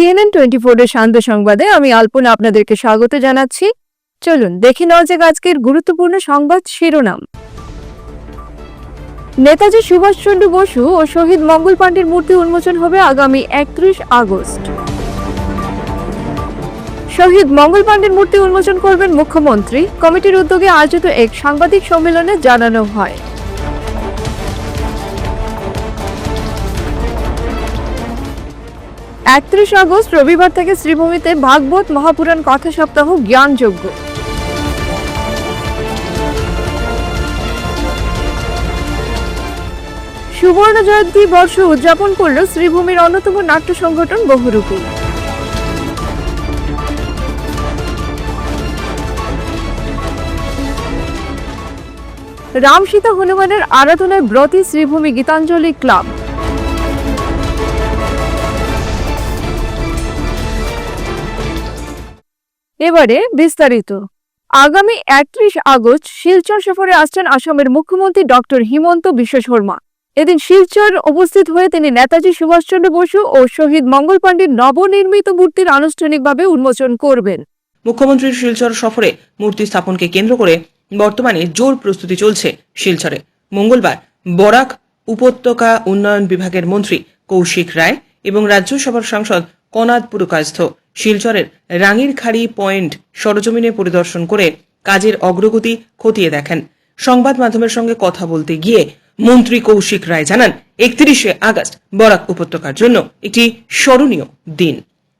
CNN twenty ফোরের শান্ত সংবাদে আমি আলপনা আপনাদেরকে স্বাগত জানাচ্ছি। চলুন দেখে নেওয়া যাক আজকের গুরুত্বপূর্ণ সংবাদ শিরোনাম। নেতাজি সুভাষচন্দ্র বসু ও শহীদ মঙ্গল পাণ্ডের মূর্তি উন্মোচন হবে আগামী একত্রিশ আগস্ট। শহীদ মঙ্গল পাণ্ডের মূর্তি উন্মোচন করবেন মুখ্যমন্ত্রী। কমিটির উদ্যোগে আয়োজিত এক সাংবাদিক সম্মেলনে জানানো হয়। একত্রিশ আগস্ট রবিবার থেকে শ্রীভূমিতে ভাগবত মহাপুরাণ কথা সপ্তাহ জ্ঞানযজ্ঞ। সুবর্ণ জয়ন্তী বর্ষ উদযাপন করল শ্রীভূমির অন্যতম নাট্য সংগঠন বহুরূপী। রাম সীতা হনুমানের আরাধনায় ব্রতী শ্রীভূমি গীতাঞ্জলি ক্লাব। এবারে বিস্তারিত। আগামী একত্রিশ আগস্ট শিলচর সফরে আসছেন আসামের মুখ্যমন্ত্রী ডক্টর হিমন্ত বিশ্ব শর্মা। এদিন শিলচর উপস্থিত হয়ে তিনি নেতাজি সুভাষচন্দ্র বসু ও শহীদ মঙ্গল পাণ্ডের নবনির্মিত মূর্তির আনুষ্ঠানিকভাবে উন্মোচন করবেন। মুখ্যমন্ত্রীর শিলচর সফরে মূর্তি স্থাপনকে কেন্দ্র করে বর্তমানে জোর প্রস্তুতি চলছে শিলচরে। মঙ্গলবার বরাক উপত্যকা উন্নয়ন বিভাগের মন্ত্রী কৌশিক রায় এবং রাজ্যসভার সাংসদ কনাদ পুরকায়স্থ শিলচরের রাঙিরখাড়ি পয়েন্ট সরজমিনে পরিদর্শন করে কাজের অগ্রগতি খতিয়ে দেখেন। সংবাদ মাধ্যমের সঙ্গে কথা বলতে গিয়ে মন্ত্রী কৌশিক রায় জানান, একত্রিশে আগস্ট বরাক উপত্যকার জন্য একটি স্মরণীয় দিন।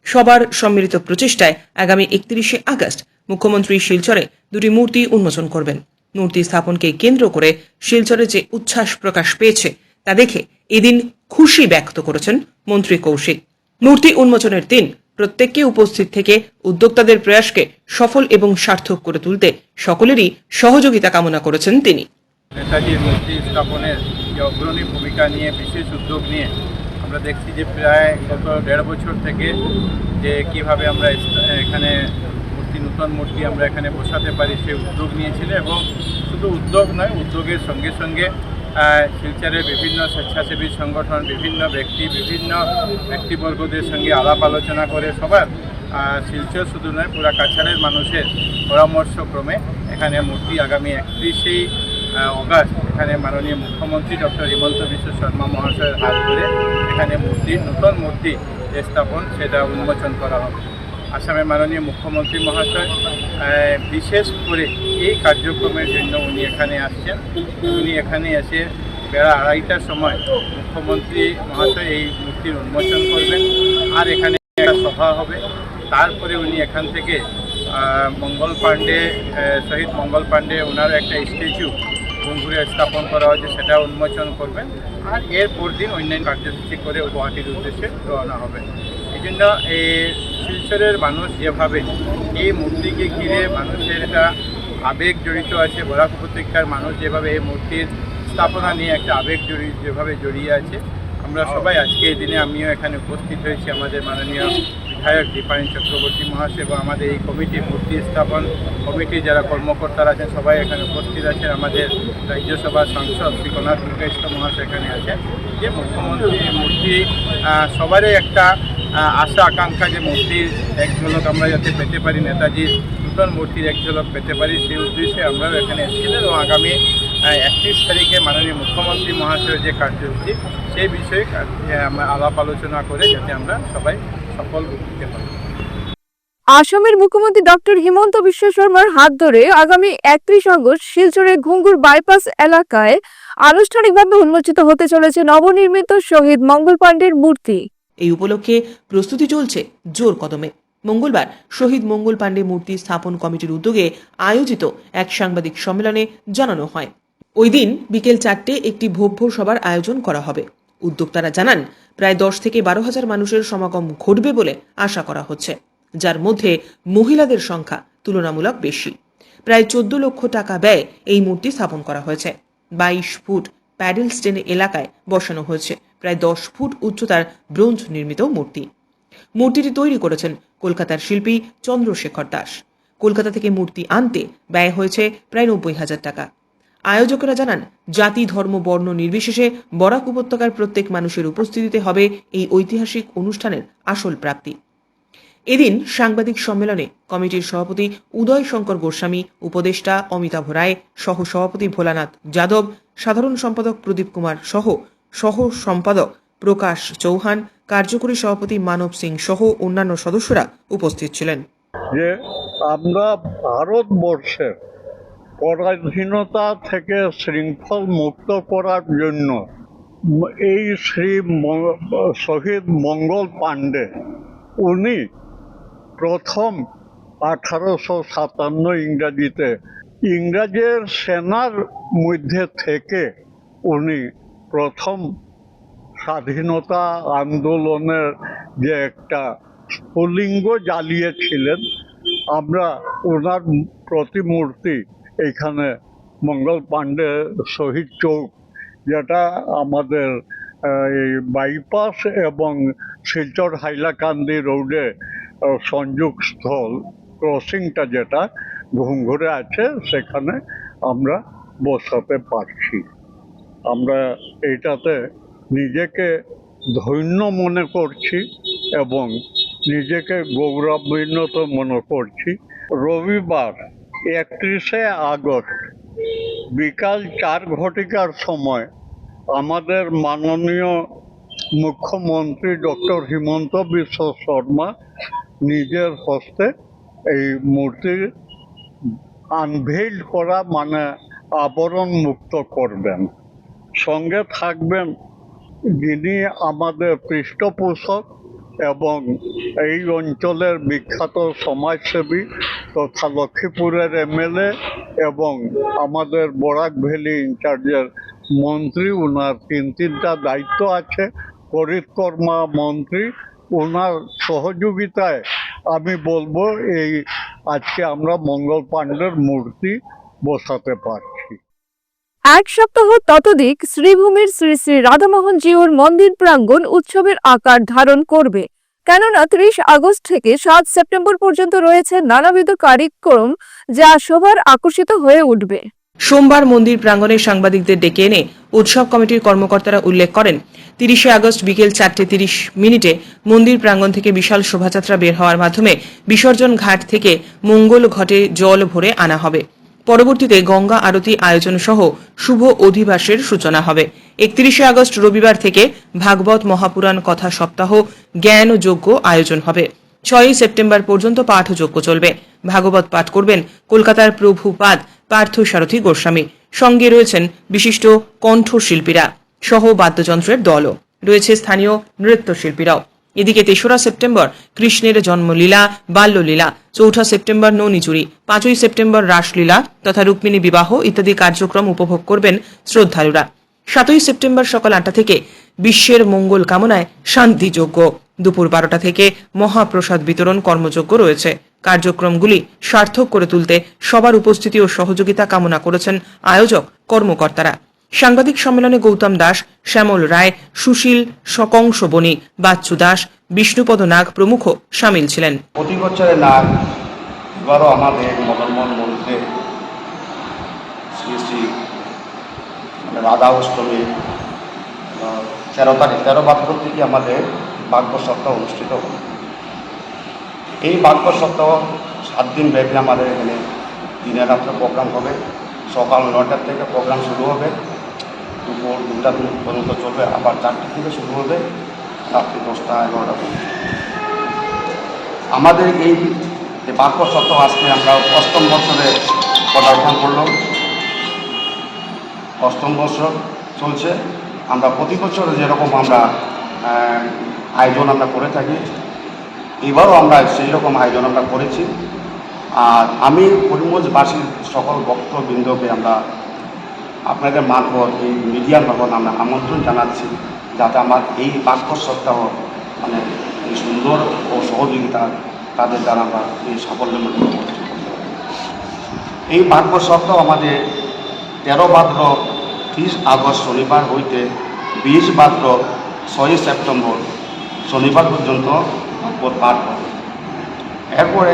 সবার সম্মিলিত প্রচেষ্টায় আগামী একত্রিশে আগস্ট মুখ্যমন্ত্রী শিলচরে দুটি মূর্তি উন্মোচন করবেন। মূর্তি স্থাপনকে কেন্দ্র করে শিলচরে যে উচ্ছ্বাস প্রকাশ পেয়েছে, তা দেখে এদিন খুশি ব্যক্ত করেছেন মন্ত্রী কৌশিক। মূর্তি উন্মোচনের দিন প্রত্যেককে উপস্থিত থেকে উদ্যোক্তাদের প্রয়াসকে সফল এবং সার্থক করে তুলতে সকলেরই সহযোগিতা কামনা করেছেন তিনি। নেতাজির মূর্তি স্থাপনের যে অগ্রণী ভূমিকা নিয়ে, বিশেষ উদ্যোগ নিয়ে আমরা দেখছি যে প্রায় গত দেড় বছর থেকে যে কীভাবে আমরা এখানে মূর্তি, নূতন মূর্তি আমরা এখানে বসাতে পারি সেই উদ্যোগ নিয়েছিল এবং শুধু উদ্যোগ নয়, উদ্যোগের সঙ্গে সঙ্গে শিলচরের বিভিন্ন স্বেচ্ছাসেবী সংগঠন, বিভিন্ন ব্যক্তি, বিভিন্ন ব্যক্তিবর্গদের সঙ্গে আলাপ আলোচনা করে সবার শিলচর শুধু নয়, পুরা কাছাড়ের মানুষের পরামর্শক্রমে এখানে মূর্তি আগামী একত্রিশেই অগাস্ট এখানে মাননীয় মুখ্যমন্ত্রী ডক্টর হিমন্ত বিশ্ব শর্মা মহাশয়ের হাত ধরে এখানে মূর্তি, নতুন মূর্তি স্থাপন, সেটা উন্মোচন করা হবে। আসামের মাননীয় মুখ্যমন্ত্রী মহাশয় বিশেষ করে এই কার্যক্রমের জন্য উনি এখানে আসছেন। উনি এখানে এসে বেড়া আড়াইটার সময় মুখ্যমন্ত্রী মহাশয় এই মূর্তির উন্মোচন করবেন আর এখানে একটা সভা হবে। তারপরে উনি এখান থেকে মঙ্গল পাণ্ডে শহীদ মঙ্গল পাণ্ডে ওনার একটা স্ট্যাচু ঘুরে স্থাপন করা হয়েছে, সেটা উন্মোচন করবেন। আর এর পরদিন অন্যান্য কার্যসূচি করে গুয়াহাটির উদ্দেশ্যে রওনা হবে। এই জন্য এই শিলচরের মানুষ যেভাবে এই মূর্তিকে ঘিরে মানুষের একটা আবেগ জড়িত আছে, বরাক উপত্যকার মানুষ যেভাবে এই মূর্তির স্থাপনা নিয়ে একটা আবেগ জড়িয়ে যেভাবে জড়িয়ে আছে, আমরা সবাই আজকে এই দিনে আমিও এখানে উপস্থিত হয়েছি আমাদের মাননীয় বিধায়ক দীপায়ন চক্রবর্তী মহাশয় এবং আমাদের এই কমিটি মূর্তি স্থাপন কমিটির যারা কর্মকর্তারা আছেন, সবাই এখানে উপস্থিত আছেন। আমাদের রাজ্যসভার সাংসদ শ্রী কনাথ মহাশয় এখানে আছেন। যে মুখ্যমন্ত্রী মূর্তি সবারই একটা আশা, আকাঙ্ক্ষা যে মূর্তির এক ঝলক আমরা যাতে পেতে পারি নেতাজির নূতন মূর্তির এক ঝলক পেতে পারি সেই উদ্দেশ্যে আমরাও এখানে এসেছিলেন এবং আগামী একত্রিশ তারিখে মাননীয় মুখ্যমন্ত্রী মহাশয়ের যে কার্যসূচি, সেই বিষয়ে আমরা আলাপ আলোচনা করে যাতে আমরা সবাই সফল দিতে পারি। আসামের মুখ্যমন্ত্রী ডক্টর হিমন্ত বিশ্ব শর্মার হাত ধরে আগামী একত্রিশ আগস্ট শিলচরের ঘুঙ্গুর বাইপাস এলাকায় আনুষ্ঠানিকভাবে উন্মোচিত হতে চলেছে নবনির্মিত শহীদ মঙ্গল পাণ্ডের মূর্তি। এই উপলক্ষে প্রস্তুতি চলছে জোর কদমে। মঙ্গলবার শহীদ মঙ্গল পাণ্ডে মূর্তি স্থাপন কমিটির উদ্যোগে আয়োজিত এক সাংবাদিক সম্মেলনে জানানো হয়। ওই দিন বিকেল চারটে একটি ভব্য সভার আয়োজন করা হবে। উদ্যোক্তারা জানান, প্রায় দশ থেকে বারো হাজার মানুষের সমাগম ঘটবে বলে আশা করা হচ্ছে, যার মধ্যে মহিলাদের সংখ্যা তুলনামূলক বেশি। প্রায় চোদ্দ লক্ষ টাকা ব্যয় এই মূর্তি স্থাপন করা হয়েছে। বাইশ ফুট প্যাডেল স্টেন এলাকায় বসানো হয়েছে। প্রায় দশ ফুট উচ্চতার ব্রোঞ্জ নির্মিত মূর্তি। মূর্তিটি তৈরি করেছেন কলকাতার শিল্পী চন্দ্রশেখর দাস। কলকাতা থেকে মূর্তি আনতে ব্যয় হয়েছে প্রায় নব্বই হাজার টাকা। আয়োজকেরা জানান, জাতি, ধর্ম, বর্ণ নির্বিশেষে বরাক উপত্যকার প্রত্যেক মানুষের উপস্থিতিতে হবে এই ঐতিহাসিক অনুষ্ঠানের আসল প্রাপ্তি। এদিন সাংবাদিক সম্মেলনে কমিটির সভাপতি উদয় শঙ্কর গোস্বামী, উপদেষ্টা অমিতাভ রায় সহ সভাপতি ভোলানাথ যাদব সাধারণ সম্পাদক প্রদীপ কুমার সহ সহ সম্পাদক প্রকাশ চৌহান, কার্যকরী সভাপতি মানব সিং সহ অন্যান্য সদস্যরা উপস্থিত ছিলেন। যে আমরা ভারতবর্ষের পরাধীনতা থেকে শৃঙ্খল মুক্ত করার জন্য এই শ্রী শহীদ মঙ্গল পাণ্ডে, উনি প্রথম আঠারোশো সাতান্ন ইংরাজিতে ইংরাজের সেনার মধ্যে থেকে উনি প্রথম স্বাধীনতা আন্দোলনের যে একটা স্ফুলিঙ্গ জ্বালিয়েছিলেন, আমরা ওনার প্রতিমূর্তি এখানে মঙ্গল পাণ্ডে শহীদ চৌক, যেটা আমাদের এই বাইপাস এবং শিলচর হাইলাকান্দি রোডে সংযোগস্থল, ক্রসিংটা যেটা ঘুঙ্ঘুরে আছে, সেখানে আমরা বসাতে পারছি আমরা এটাতে নিজেকে ধন্য মনে করছি এবং নিজেকে গৌরবান্বিত মনে করছি। রবিবার একত্রিশে আগস্ট বিকাল চার ঘটিকার সময় আমাদের মাননীয় মুখ্যমন্ত্রী ডক্টর হিমন্ত বিশ্ব শর্মা নিজের হস্তে এই মূর্তি আনভেইল করা মানে আবরণ মুক্ত করবেন। সঙ্গে থাকবেন যিনি আমাদের পৃষ্ঠপোষক এবং এই অঞ্চলের বিখ্যাত সমাজসেবী তথা লক্ষ্মীপুরের এমএলএ এবং আমাদের বরাক ভ্যালি ইনচার্জের মন্ত্রী ওনার তিন তিনটা দায়িত্ব আছে। করিতকর্মা মন্ত্রী ওনার সহযোগিতায় আমি বলব এই আজকে আমরা মঙ্গল পাণ্ডের মূর্তি বসাতে পারছি। এক সপ্তাহ ততদিক শ্রীভূমির শ্রী শ্রী রাধামোহন জিউর মন্দির প্রাঙ্গণ উৎসবের আকার ধারণ করবে। কেননা ত্রিশ আগস্ট থেকে সাত সেপ্টেম্বর পর্যন্ত রয়েছে নানাবিধ কারিক্রম যা সবার আকর্ষিত হয়ে উঠবে। সোমবার মন্দির প্রাঙ্গণে সাংবাদিকদের ডেকে এনে উৎসব কমিটির কর্মকর্তারা উল্লেখ করেন, তিরিশে আগস্ট বিকেল চারটে তিরিশ মিনিটে মন্দির প্রাঙ্গণ থেকে বিশাল শোভাযাত্রা বের হওয়ার মাধ্যমে বিসর্জন ঘাট থেকে মঙ্গল ঘটে জল ভরে আনা হবে। পরবর্তীতে গঙ্গা আরতি আয়োজন সহ শুভ অধিবাসের সূচনা হবে। একত্রিশে আগস্ট রবিবার থেকে ভাগবত মহাপুরাণ কথা সপ্তাহ জ্ঞান যজ্ঞ আয়োজন হবে। ছয়ই সেপ্টেম্বর পর্যন্ত পাঠযজ্ঞ চলবে। ভাগবত পাঠ করবেন কলকাতার প্রভুপাদ পার্থ সারথী গোস্বামী। সঙ্গে রয়েছেন বিশিষ্ট কণ্ঠশিল্পীরা সহ বাদ্যযন্ত্রের দলও। রয়েছে স্থানীয় নৃত্যশিল্পীরাও। এদিকে তেসরা সেপ্টেম্বর কৃষ্ণের জন্মলীলা, বাল্যলীলা, চৌঠা সেপ্টেম্বর নৌনিচুরি পাঁচই সেপ্টেম্বর রাসলীলা তথা রুক্মিণী বিবাহ ইত্যাদি কার্যক্রম উপভোগ করবেন শ্রদ্ধালুরা। সাতই সেপ্টেম্বর সকাল আটটা থেকে বিশ্বের মঙ্গল কামনায় শান্তিযজ্ঞ। দুপুর বারোটা থেকে মহাপ্রসাদ বিতরণ কর্মযজ্ঞ রয়েছে। কার্যক্রমগুলি সার্থক করে তুলতে সবার উপস্থিতি ও সহযোগিতা কামনা করেছেন আয়োজক কর্মকর্তারা। সাংবাদিক সম্মেলনে গৌতম দাস, শ্যামল রায়, সুশীল সকংশ বণিক, বাচ্চু দাস, বিষ্ণুপদ নাগ প্রমুখ সামিল ছিলেন। প্রতি বছরের নাগ এবারও আমাদের মদনমোহন মন্দিরে শ্রী শ্রী মানে রাধা অষ্টমী তেরো তারিখ, তেরো ভাদ্র থেকে আমাদের বাক্য সপ্তাহ অনুষ্ঠিত হবে। এই বাক্য সপ্তাহ সাত দিন ব্যাপী আমাদের এখানে দিনে রাত্রে প্রোগ্রাম হবে। সকাল নটার থেকে প্রোগ্রাম শুরু হবে। দুপুর দুটা পর্যন্ত চলবে। আবার চারটে থেকে শুরু হবে রাত্রি দশটা এগারোটা পর্যন্ত। আমাদের এই বাক্য সপ্তাহ আজকে আমরা অষ্টম বছরে পদার্পণ করলাম। অষ্টম বছর চলছে। আমরা প্রতি বছর যেরকম আমরা আয়োজন আমরা করে থাকি। এবারও আমরা সেই রকম আয়োজন আমরা করেছি। আর আমি করিমগঞ্জবাসীর সকল ভক্তবৃন্দকে আমরা আপনাদের মারফত, এই মিডিয়ার মারফত আমরা আমন্ত্রণ জানাচ্ছি যাতে আমার এই বাক্য সপ্তাহ মানে এই সুন্দর ও সহযোগিতা তাদের দ্বারা আমরা এই সাফল্যের মধ্যে এই বাক্য সপ্তাহ আমাদের তেরো ভাদ্র ত্রিশ আগস্ট শনিবার হইতে বিশ ভাদ্র ছয়ই সেপ্টেম্বর শনিবার পর্যন্ত পাঠ হবে। এরপরে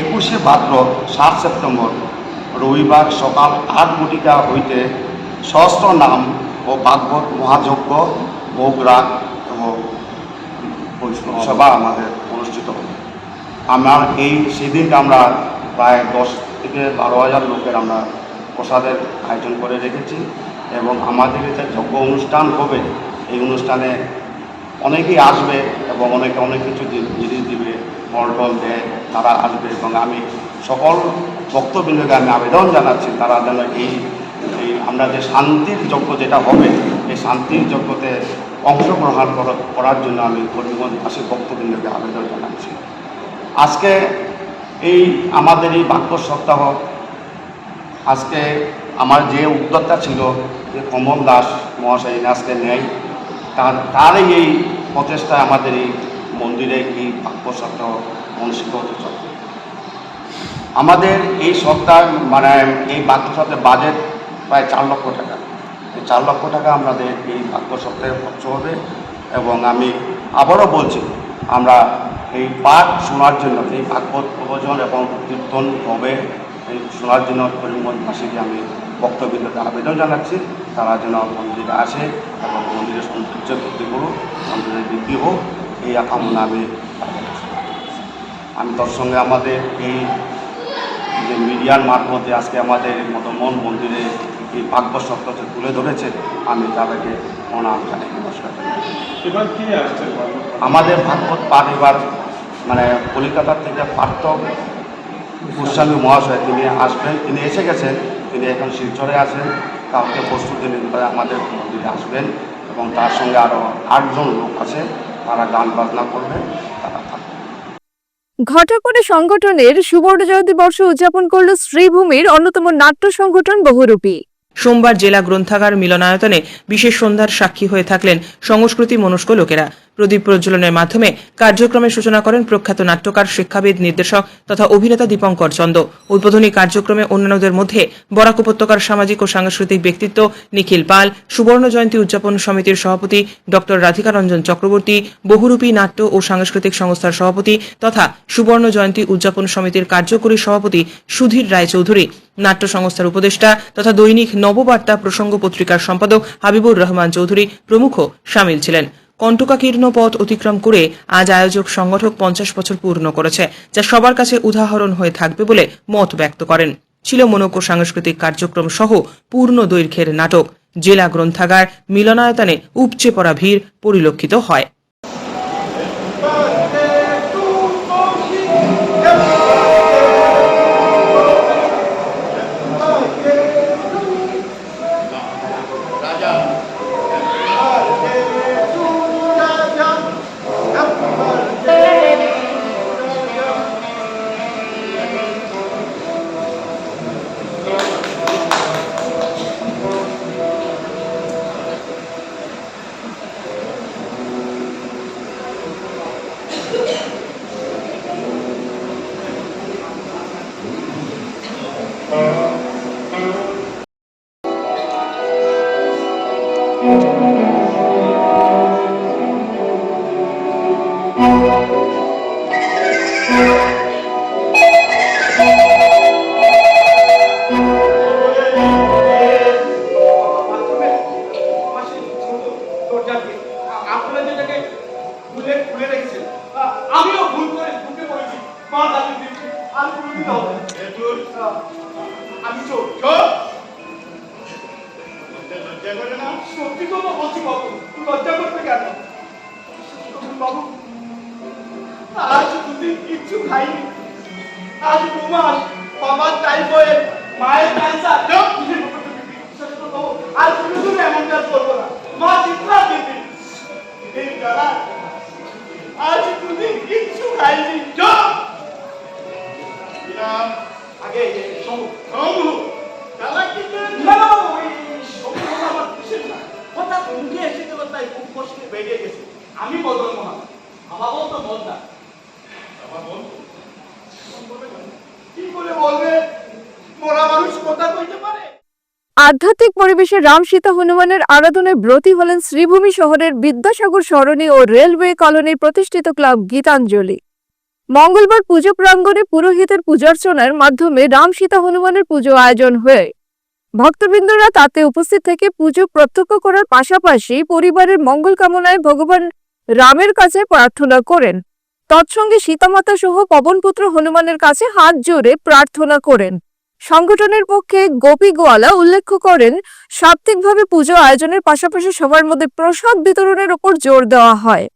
একুশে ভাদ্র, সাত সেপ্টেম্বর, রবিবার সকাল আট ঘটিকা হইতে সহস্র নাম ও ভাগবত মহাযজ্ঞ, ভোগ রাগ এবং সভা আমাদের অনুষ্ঠিত হবে। আমার এই সেদিনকে আমরা প্রায় দশ থেকে বারো হাজার লোকের আমরা প্রসাদের আয়োজন করে রেখেছি এবং আমাদের যে যজ্ঞ অনুষ্ঠান হবে। এই অনুষ্ঠানে অনেকেই আসবে এবং অনেকে অনেক কিছু জিনিস দিবে মলটল দেয়, তারা আসবে এবং আমি সকল ভক্তবৃন্দকে আমি আবেদন জানাচ্ছি, তারা যেন এই এই আমরা যে শান্তির যজ্ঞ যেটা হবে, এই শান্তির যজ্ঞতে অংশগ্রহণ করার জন্য আমি করিমগঞ্জবাসী ভক্তবৃন্দকে আবেদন জানাচ্ছি। আজকে এই আমাদের এই বাক্য সপ্তাহ, আজকে আমার যে উদ্যোক্তা ছিল, যে কমল দাস মহাশয় আজকে নেই। তার তারই এই প্রচেষ্টায় আমাদের এই মন্দিরে এই বাক্য সপ্তাহ অনুষ্ঠিত চলে। আমাদের এই সপ্তাহ মানে এই বাক্য সপ্তাহের বাজেট প্রায় চার লক্ষ টাকা। এই চার লক্ষ টাকা আমাদের এই বাক্য খরচ হবে এবং আমি আবারও বলছি, আমরা এই পাঠ শোনার জন্য, এই ভাগবত প্রবচন এবং কীর্তন হবে, এই শোনার জন্য করিমগঞ্জবাসীকে আমি বক্তব্যকে আবেদন জানাচ্ছি। তারা যেন মন্দিরে আসে এবং মন্দিরের সৌন্দর্য বৃদ্ধি করুক বৃদ্ধি হোক এই কামনা আমি আমি তোর সঙ্গে আমাদের এই যে মিডিয়ার মারফতে আজকে আমাদের এই মদমন মন্দিরে এই ভাগ্য সত্যকে তুলে ধরেছে আমি তাদেরকে প্রণাম জানাই নমস্কার এবার কি আসছে? আমাদের ভাগবত পাঠ এবার মানে কলিকাতা থেকে পার্থ গোস্বামী মহাশয় তিনি আসবেন তিনি এসে গেছেন তিনি এখন শিলচরে আছেন কালকে পরশু দিন আমাদের মন্দিরে আসবেন। এবং তার সঙ্গে আরও আটজন লোক আছে তারা গান বাজনা করবে তারা ঘটাকরে সংগঠনের সুবর্ণ জয়ন্তী বর্ষ উদযাপন করল শ্রীভূমির অন্যতম নাট্য সংগঠন বহুরূপী। সোমবার জেলা গ্রন্থাগার মিলনায়তনে বিশেষ সন্ধ্যার সাক্ষী হয়ে থাকলেন সংস্কৃতি মনস্ক লোকেরা। প্রদীপ প্রজ্বলনের মাধ্যমে কার্যক্রমের সূচনা করেন প্রখ্যাত নাট্যকার, শিক্ষাবিদ, নির্দেশক তথা অভিনেতা দীপঙ্কর চন্দ। উদ্বোধনী কার্যক্রমে অন্যান্যদের মধ্যে বরাক উপত্যকার সামাজিক ও সাংস্কৃতিক ব্যক্তিত্ব নিখিল পাল, সুবর্ণ জয়ন্তী উদযাপন সমিতির সভাপতি ড. রাধিকা রঞ্জন চক্রবর্তী, বহুরূপী নাট্য ও সাংস্কৃতিক সংস্থার সভাপতি তথা সুবর্ণ জয়ন্তী উদযাপন সমিতির কার্যকরী সভাপতি সুধীর রায় চৌধুরী নাট্য সংস্থার উপদেষ্টা তথা দৈনিক নববার্তা প্রসঙ্গ পত্রিকার সম্পাদক হাবিবুর রহমান চৌধুরী প্রমুখ সামিল ছিলেন। কণ্টকাকীর্ণ পথ অতিক্রম করে আজ আয়োজক সংগঠক পঞ্চাশ বছর পূর্ণ করেছে, যা সবার কাছে উদাহরণ হয়ে থাকবে বলে মত ব্যক্ত করেন। ছিল মনোজ্ঞ সাংস্কৃতিক কার্যক্রম সহ পূর্ণ দৈর্ঘ্যের নাটক। জেলা গ্রন্থাগার মিলনায়তনে উপচে পড়া ভিড় পরিলক্ষিত হয়। কাজ আধ্যাত্মিক পরিবেশে রাম সীতা হনুমানের আরাধনায় ব্রতী হলেন শ্রীভূমি শহরের বিদ্যাসাগর সরণি ও রেলওয়ে কলোনির প্রতিষ্ঠিত ক্লাব গীতাঞ্জলি। মঙ্গলবার পুজো প্রাঙ্গণে পুরোহিতের পূজার্চনার মাধ্যমে রাম সীতা হনুমানের পুজো আয়োজন হয়ে। ভক্তবৃন্দরা তাতে উপস্থিত থেকে পুজো প্রত্যক্ষ করার পাশাপাশি পরিবারের মঙ্গল কামনায় ভগবান রামের কাছে প্রার্থনা করেন। তৎসঙ্গে সীতামাতা সহ পবনপুত্র হনুমানের কাছে হাত জোরে প্রার্থনা করেন। সংগঠনের পক্ষে গোপী গোয়ালা উল্লেখ করেন সাপ্তাহিকভাবে পুজো আয়োজনের পাশাপাশি সবার মধ্যে প্রসাদ বিতরণের ওপর জোর দেওয়া হয়।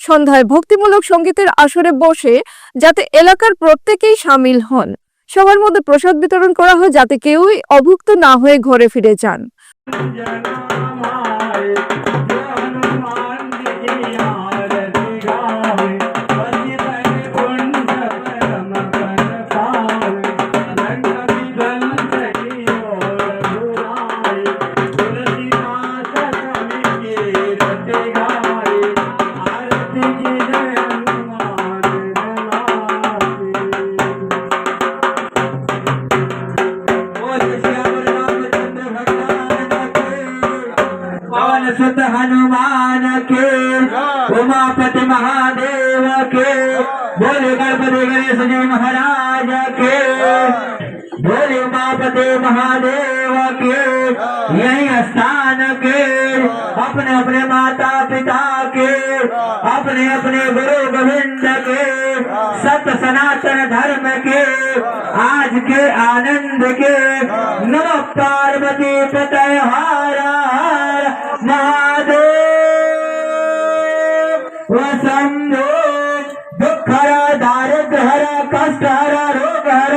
সন্ধ্যায় ভক্তিমূলক সঙ্গীতের আসরে বসে যাতে এলাকার প্রত্যেকেই সামিল হন। সবার মধ্যে প্রসাদ বিতরণ করা হয় যাতে কেউই অভুক্ত না হয়ে ঘরে ফিরে যান। Yeah. गोविंद के सत्य सनातन धर्म के आज के आनंद के नम पार्वती पतय हार हार महादेव वसंधो दुख हर दारिद्र हर कष्ट हर रोग हर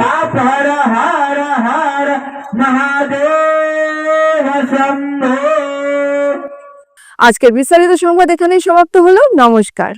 पाप हर हार हार महादेव शंभो আজকের বিস্তারিত সংবাদ এখানেই সমাপ্ত হলো নমস্কার